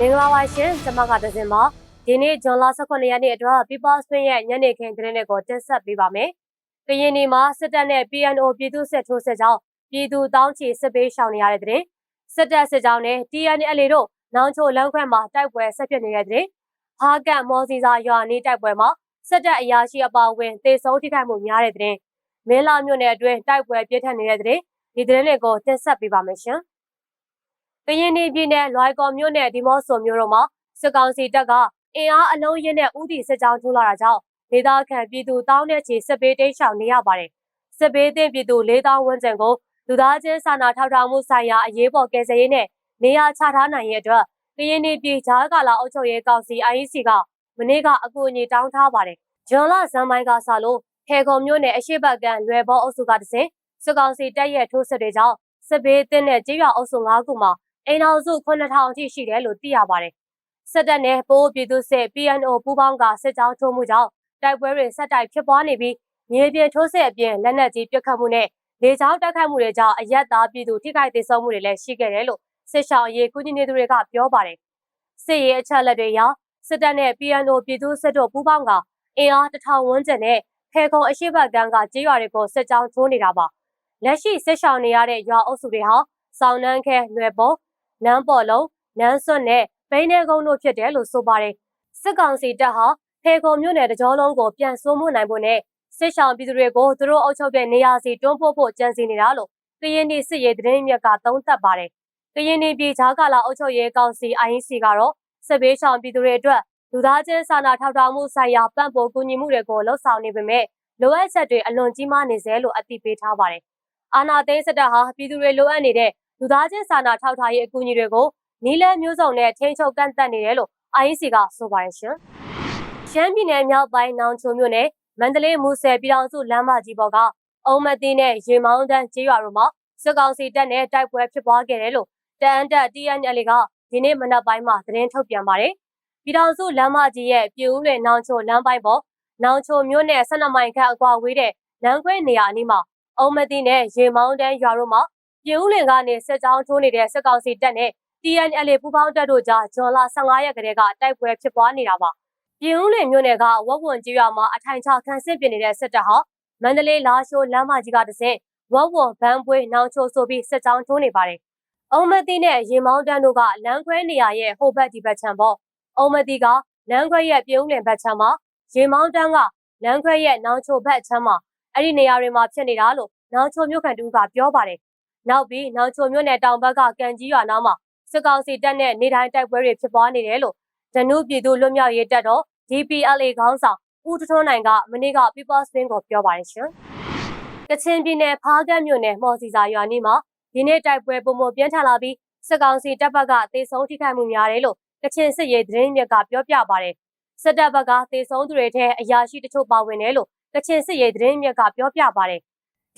မင်္ဂလာပါရှင်ကျွန်မကဒဇင်ပါဒီနေ့ဇွန်လ18ရက်နေ့အတွက် People Spin ရဲ့ညနေခင်းသတင်းတွေကိုတင်ဆက်ပေးပါမယ်ကရင်ပြည်မှာစစ်တပ်နဲ့ PNO ပြည်သူ့စစ်ထိုးစစ်ကြောင့်ပြည်သူတောင်းချီစစ်ပေးရှောင်နေရတဲ့တဲ့စစ်တပ်စစ်ကြောင်းနဲ့ TNL တို့နောင်ချိုလမ်းခွဲမှာတိုက်ပွဲဆက်ဖြစ်နေတဲ့တဲ့ဟာကတ်မော်စီစာရွာနီးတိုက်ပွဲမှာစစ်တပ်အရာရှိအပါအဝင်တေဆုံးထိခိုက်မှုများတဲ့တဲ့မင်းလာမြို့နယ်အတွင်းတိုက်ပွဲပြင်းထန်နေတဲ့တဲ့ဒီသတင်းတွေကိုတင်ဆက်ပေးပါမယ်ရှင် ကရင်ပြည်နယ်လွိုင်ကော်မြို့နယ်ဒီမော့ဆိုမြို့တို့မှာစစ်ကောင်စီတပ်ကအင်အားအလုံးရင်းနဲ့ဥတီစစ်ကြောင်းထိုးလာတာကြောင့်ဒေသခံပြည်သူတောင်းတဲ့ချီစစ်ပေးတိမ်းရှောင်နေရပါတယ်။စစ်ပေးတဲ့ပြည်သူ၄000ဝန်းကျင်ကိုလူသားချင်းစာနာထောက်ထားမှုဆိုင်ရာအရေးပေါ်ကယ်ဆယ်ရေးနဲ့နေရာချထားနိုင်ရဲ့အတွက်ကရင်ပြည်ဂျားကာလာအုပ်ချုပ်ရေးကောင်စီ IEC ကမနေ့ကအကူအညီတောင်းထားပါတယ်။ဂျွန်လဇန်မိုင်းကစလို့ခေခုံမြို့နယ်အရှိတ်ဘက်ကန်လွယ်ဘောအုပ်စုကတစဉ်စစ်ကောင်စီတပ်ရဲ့ထိုးစစ်တွေကြောင့်စစ်ဘေးတင်းတဲ့ကြေးရွာအုပ်စု၅ခုမှာ အိမ်တော်စု9000အထိရှိတယ်လို့သိရပါတယ်။စစ်တပ်နဲ့ပိုးပြည်သူစစ် PNO ပူးပေါင်းကစစ်ကြောင်းထိုးမှုကြောင့်တိုက်ပွဲတွေဆက်တိုက်ဖြစ်ပွားနေပြီးမြေပြင်ထိုးစစ်အပြင်လက်နက်ကြီးပစ်ခတ်မှုနဲ့လေကြောင်းတိုက်ခိုက်မှုတွေကြောင့်အရက်သားပြည်သူထိခိုက်ဒေဆုံးမှုတွေလည်းရှိခဲ့တယ်လို့စစ်ရှောင်းရေးကုညီနေသူတွေကပြောပါတယ်။စစ်ရေးအချက်လက်တွေအရစစ်တပ်နဲ့ PNO ပြည်သူစစ်တို့ပူးပေါင်းကအင်အားတထောင်ဝန်းကျင်နဲ့ဖေခုံအရှိတ်ဘက်ကန်းကကြေးရွာတွေကိုစစ်ကြောင်းထိုးနေတာပါ။လက်ရှိစစ်ရှောင်းနေရတဲ့ရွာအုပ်စုတွေဟာစောင်းနှန်းခဲ၊လွယ်ပုံ နန်းပေါ်လုံးနန်းစွတ်နဲ့ဘိန်းနေကုန်းတို့ဖြစ်တယ်လို့ဆိုပါတယ်စစ်ကောင်စီတပ်ဟာဖေခုံမြို့နယ်တကြောလုံးကိုပြန်စိုးမှုနိုင်ဖို့နဲ့စစ်ဆောင်ပြည်သူတွေကိုသူတို့အုပ်ချုပ်တဲ့နေရာစီတွန်းပို့ဖို့ကြံစည်နေတာလို့ကရင်ပြည်စစ်ရေးသတင်းမြက်ကသုံးသပ်ပါတယ်ကရင်ပြည်ဂျားကာလာအုပ်ချုပ်ရေးကောင်စီ IEC ကတော့စစ်ဘေးရှောင်ပြည်သူတွေအတွက်လူသားချင်းစာနာထောက်ထားမှုဆိုင်ရာပံ့ပိုးကူညီမှုတွေကိုလှုပ်ဆောင်နေပေမဲ့လိုအပ်ချက်တွေအလွန်ကြီးမားနေစေလို့အသိပေးထားပါတယ်အာနာသိန်းစစ်တပ်ဟာပြည်သူတွေလိုအပ်နေတဲ့ လူသားချင်းစာနာထောက်ထားရေးအကူအညီတွေကိုနီးလန်းမျိုးစုံနဲ့ထိန်းချုပ်ကန့်သတ်နေတယ်လို့ IEC ကဆိုပါတယ်ရှင်။ရှမ်းပြည်နယ်မြောက်ပိုင်းနောင်ချိုမြို့နယ်မန္တလေးမူဆယ်ပြည်တော်စုလမ်းမကြီးပေါ်ကအုံမသိနဲ့ရေမောင်းတန်းကျေးရွာတို့မှာစစ်ကောင်စီတပ်နဲ့တိုက်ပွဲဖြစ်ပွားခဲ့တယ်လို့တအန်တက် TNL ကဒီနေ့မနက်ပိုင်းမှာသတင်းထုတ်ပြန်ပါတယ်။ပြည်တော်စုလမ်းမကြီးရဲ့ပြည်ဦးလွင်နောင်ချိုလမ်းပိုင်းပေါ်နောင်ချိုမြို့နယ်12မိုင်ခန့်အကွာဝေးတဲ့လမ်းခွဲနေရာအနီးမှာအုံမသိနဲ့ရေမောင်းတန်းရွာတို့မှာ ပြည်ဦးလင်ကနေစစ်ကြောင်းထိုးနေတဲ့စစ်ကောင်စီတပ်နဲ့ TNL ပူးပေါင်းတပ်တို့ကြားဇွန်လ15ရက်ကတည်းကတိုက်ပွဲဖြစ်ပွားနေတာပါ။ပြည်ဦးလင်မြို့နယ်ကဝက်ဝွန်ကြီးရွာမှာအထိုင်ချခန်းစစ်ပြင်နေတဲ့စစ်တပ်ဟာမန္တလေးလာရှိုးလမ်းမကြီးကတဆင့်ဝက်ဝွန်ဘန်းပွေးနောင်ချိုဆိုပြီးစစ်ကြောင်းထိုးနေပါတယ်။အုံမတိနဲ့ရေမောင်းတန်းတို့ကလမ်းခွဲနေရာရဲ့ဟိုဘက်ဒီဘက်ခြမ်းပေါ့။အုံမတိကလမ်းခွဲရဲ့ပြည်ဦးလင်ဘက်ခြမ်းမှာရေမောင်းတန်းကလမ်းခွဲရဲ့နောင်ချိုဘက်ခြမ်းမှာအဲ့ဒီနေရာတွေမှာဖြစ်နေတာလို့နောင်ချိုမြို့ခံတူကပြောပါတယ် နောက်ပြီးနောက်ချိုမြို့နယ်တောင်ဘက်ကကံကြီးရွာနားမှာစစ်ကောင်စီတပ်နဲ့နေတိုင်းတိုက်ပွဲတွေဖြစ်ပွားနေတယ်လို့ဒနုပြည်သူလွတ်မြောက်ရေးတပ်တော် DPLA ခေါင်းဆောင်ဦးထွန်းနိုင်ကမနေ့က People Spin ကိုပြောပါတယ်ရှင်။ကချင်ပြည်နယ်ဖားကတ်မြို့နယ်မော်စီစာရွာနီးမှာဒီနေ့တိုက်ပွဲပုံမပြင်းထန်လာပြီးစစ်ကောင်စီတပ်ဘက်ကတေဆုံးထိခိုက်မှုများတယ်လို့ကချင်စစ်ရေးသတင်းမြစ်ကပြောပြပါတယ်။စစ်တပ်ဘက်ကတေဆုံးသူတွေထဲအရာရှိတချို့ပါဝင်တယ်လို့ကချင်စစ်ရေးသတင်းမြစ်ကပြောပြပါတယ်။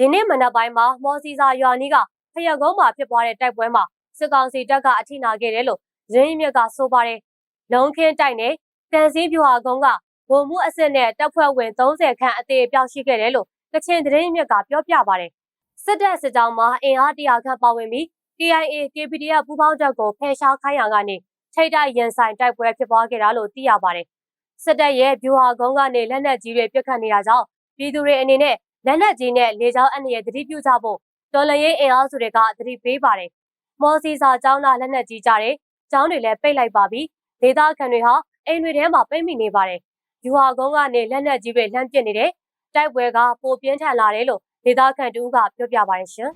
ဒီနေ့မနက်ပိုင်းမှာမော်စီစာရွာနီးကဖျက်ကုန်းမှာဖြစ်ပွားတဲ့တိုက်ပွဲမှာစစ်ကောင်စီတပ်ကအထိနာခဲ့တယ်လို့ရင်းမြစ်ကဆိုပါတယ်။လုံခင်းတိုက်နဲ့တန်စည်းပြူဟာကုန်းကဗိုလ်မှူးအစစ်နဲ့တပ်ဖွဲ့ဝင်30ခန့်အသေးအပြောက်ရှိခဲ့တယ်လို့ကချင်သတင်းမြစ်ကပြောပြပါတယ်။စစ်တပ်စစ်ကြောင်းမှာအင်အားတရာခန့်ပါဝင်ပြီး KIA KPDF ပူးပေါင်းတပ်ကိုဖယ်ရှားခိုင်းရကနေထိတ်တိုက်ရင်ဆိုင်တိုက်ပွဲဖြစ်ပွားခဲ့တာလို့သိရပါတယ်။စစ်တပ်ရဲ့ဗျူဟာကုန်းကနေလက်နက်ကြီးတွေပစ်ခတ်နေတာကြောင့်ပြည်သူတွေအနေနဲ့ လက်နက်ကြီးနဲ့လေကြောင်းအန္တရာယ်သတိပြုကြဖို့တော်လရေးအင်အားစုတွေကသတိပေးပါတယ်။မော်စီစာကျောင်းသားလက်နက်ကြီးကြတယ်။ကျောင်းတွေလည်းပိတ်လိုက်ပါပြီ။ဒေသခံတွေဟာအိမ်တွေထဲမှာပိတ်မိနေပါတယ်။ယူဟာကုန်းကနေလက်နက်ကြီးတွေလှမ်းပစ်နေတယ်။တိုက်ပွဲကပိုပြင်းထန်လာတယ်လို့ဒေသခံတူကပြောပြပါတယ်ရှင်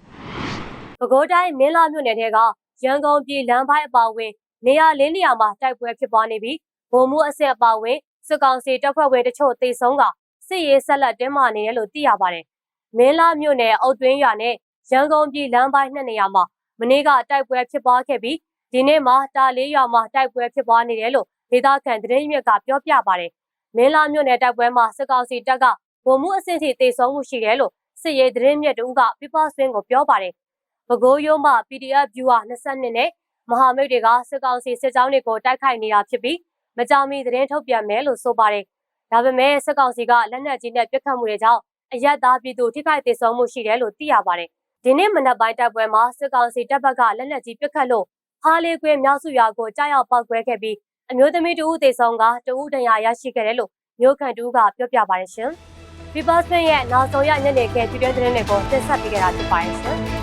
။ပဲခူးတိုင်းမင်းလာမြို့နယ်ထဲကရန်ကုန်ပြည်လမ်းပိုင်းအပါအဝင်နေရာလေးနေရာမှာတိုက်ပွဲဖြစ်ပွားနေပြီးဗိုလ်မှူးအဆင့်အပါအဝင်စစ်ကောင်စီတပ်ဖွဲ့ဝင်တချို့တေဆုံးက စစ်ရေးဆက်လက်တင်းမာနေတယ်လို့သိရပါတယ်။မင်းလာမြို့နယ်အုတ်တွင်းရွာနဲ့ရန်ကုန်ပြည်လမ်းပိုင်းနှစ်နေရာမှာမနေ့ကတိုက်ပွဲဖြစ်ပွားခဲ့ပြီးဒီနေ့မှာတာလေးရွာမှာတိုက်ပွဲဖြစ်ပွားနေတယ်လို့ဒေသခံသတင်းမြစ်ကပြောပြပါတယ်။မင်းလာမြို့နယ်တိုက်ပွဲမှာစစ်ကောင်စီတပ်ကဗိုလ်မှူးအဆင့်ထိတေဆုံးမှုရှိတယ်လို့စစ်ရေးသတင်းမြစ်တူက People Swing ကိုပြောပါတယ်။ပဲခူးရိုးမှ PDF viewer 22နဲ့မဟာမိတ်တွေကစစ်ကောင်စီစစ်ကြောင်းတွေကိုတိုက်ခိုက်နေတာဖြစ်ပြီးမကြောင်မီသတင်းထုတ်ပြန်မယ်လို့ဆိုပါတယ်။ ဒါပေမဲ့စစ်ကောင်စီကလက်နက်ကြီးနဲ့ပစ်ခတ်မှုတွေကြောင့်အရက်သားပြည်သူထိခိုက်ဒေဆုံးမှုရှိတယ်လို့သိရပါတယ်။ဒီနေ့မနက်ပိုင်းတိုက်ပွဲမှာစစ်ကောင်စီတပ်ဘက်ကလက်နက်ကြီးပစ်ခတ်လို့ဖဟားလေးကွင်းမြောက်စုရွာကိုကြားရောက်ပောက်ကွဲခဲ့ပြီးအမျိုးသမီးတဦးသေဆုံးကတဦးဒဏ်ရာရရှိခဲ့တယ်လို့မျိုးခံတူကပြောပြပါတယ်ရှင်။ People Spin ရဲ့နောက်ဆုံးရညနေခင်းပြည်တွင်းသတင်းတွေကိုတင်ဆက်ပေးကြတာဖြစ်ပါတယ်ရှင်။